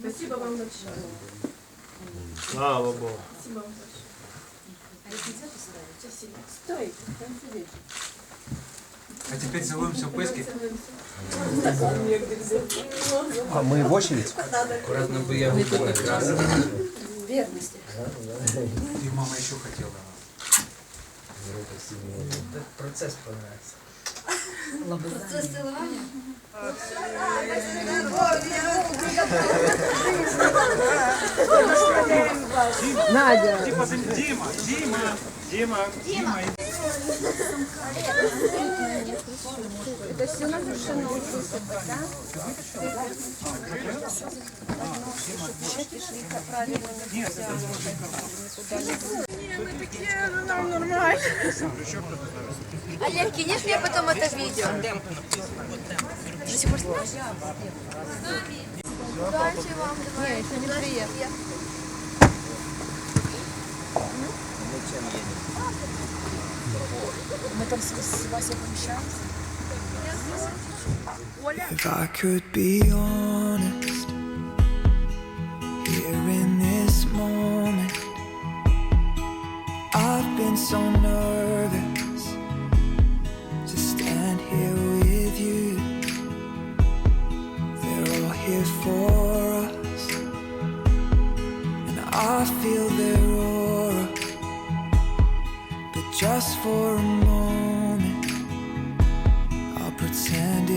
Спасибо вам большое. Слава Богу. Спасибо вам большое. Спасибо. Стой. А теперь целуемся в пыски. А мы в очередь? Аккуратно бы я выпал раз. Верности. И мама еще хотела. Этот процесс понравится. Процесс целования. Дима, Дима, Дима, Дима, Дима. Это все разрешено высыпать, да? Олег, кинешь мне потом это видео? До сих пор снимаешь? Удачи вам, давай. Не, еще не приехал. Мы там с, с Васей помещаемся? If I could be honest, here in this moment, I've been so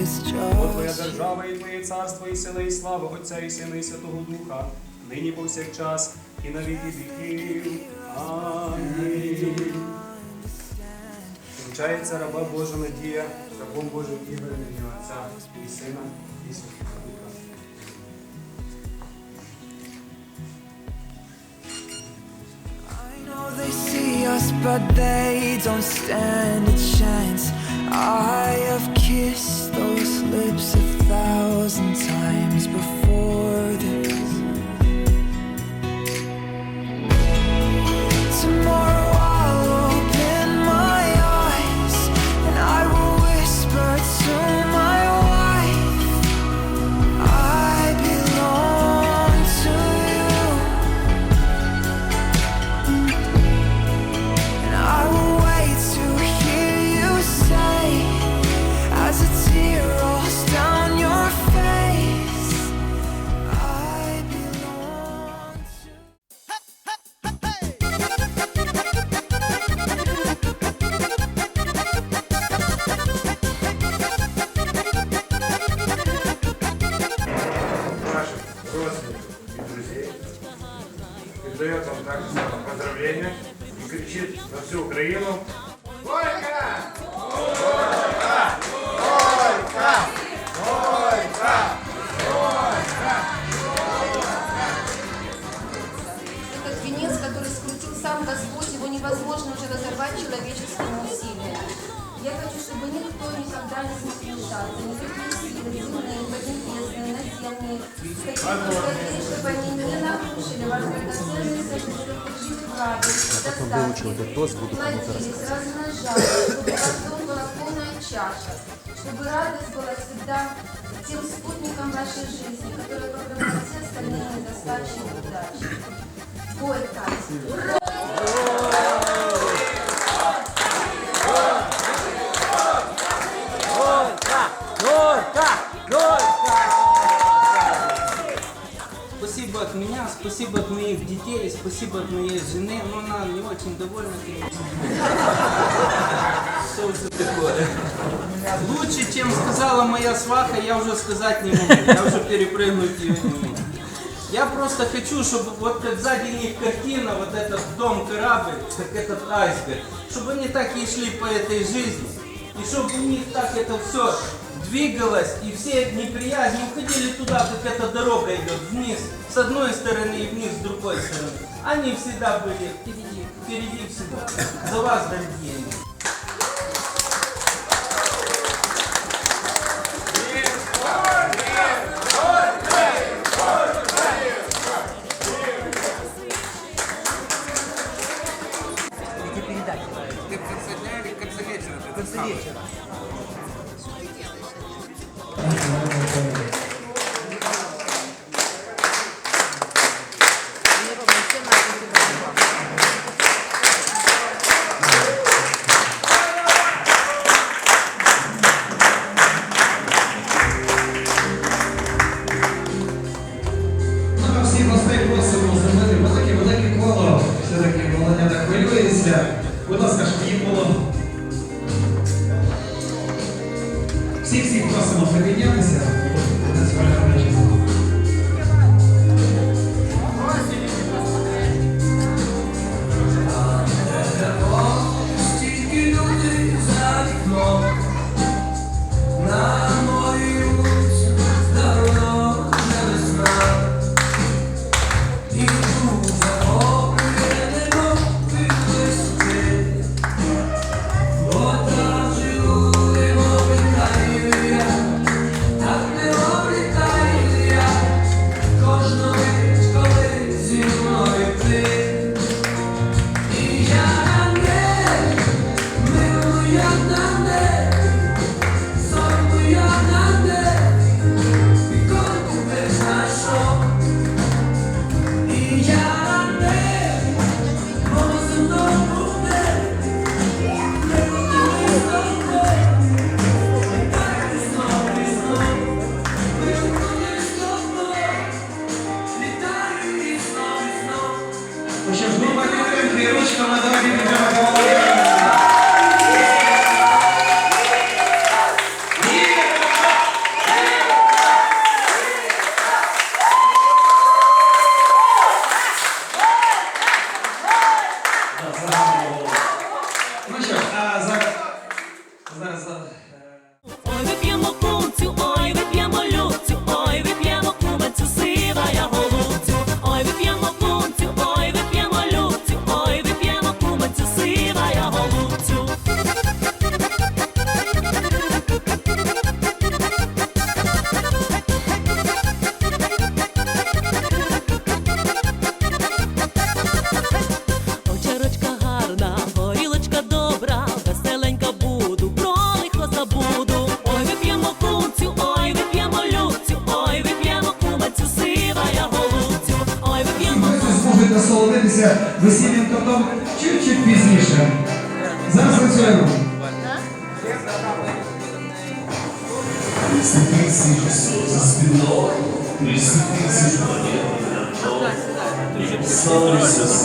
it's Бо Твоя держава і Твоє царство, і сила, і слава Отця і Сина, і Святого Духа, нині повсякчас, і на віки віків. Амінь. Вручається раба Божа Надія, рабом Божим Ігорем в Отця і Сина, і Святого Духа. They see us, but they don't stand a chance. I have kissed those lips a thousand times before this. Передает вам также само поздравления и кричит на всю Украину. Горько! Этот венец, который скрутил сам Господь, его невозможно уже разорвать человеческими усилиями. Я хочу, чтобы никто никогда не смог вмешаться, никакие силы, земные, поднебесные, наземные, чтобы они не нарушили драгоценный союз, чтобы жили в радости, достатке, плодились, размножались, чтобы у вас дома была полная чаша, чтобы радость была всегда тем спутником вашей жизни, который покрывает все остальные недостачи и удачи. Горько. Спасибо детей, спасибо от моей жены, но она не очень довольна, конечно. Что же такое? Лучше, чем сказала моя сваха, я уже сказать не могу, я уже перепрыгнуть ее не могу. Я просто хочу, чтобы вот как сзади них картина, вот этот дом-корабль, как этот айсберг, чтобы они так и шли по этой жизни, и чтобы у них так это все двигалось, и все неприязни уходили туда, как эта дорога идет, вниз, с одной стороны и вниз с другой стороны. Они всегда были впереди, впереди всего. За вас, дорогие. Ты дня или agrada. весільним тортом чуть-чуть пізніше. Зараз працюємо. Що ж,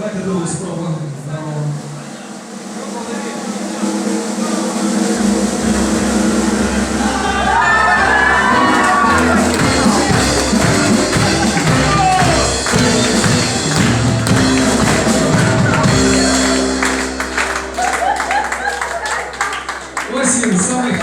Давайте другу спробуємо. Ось він, самий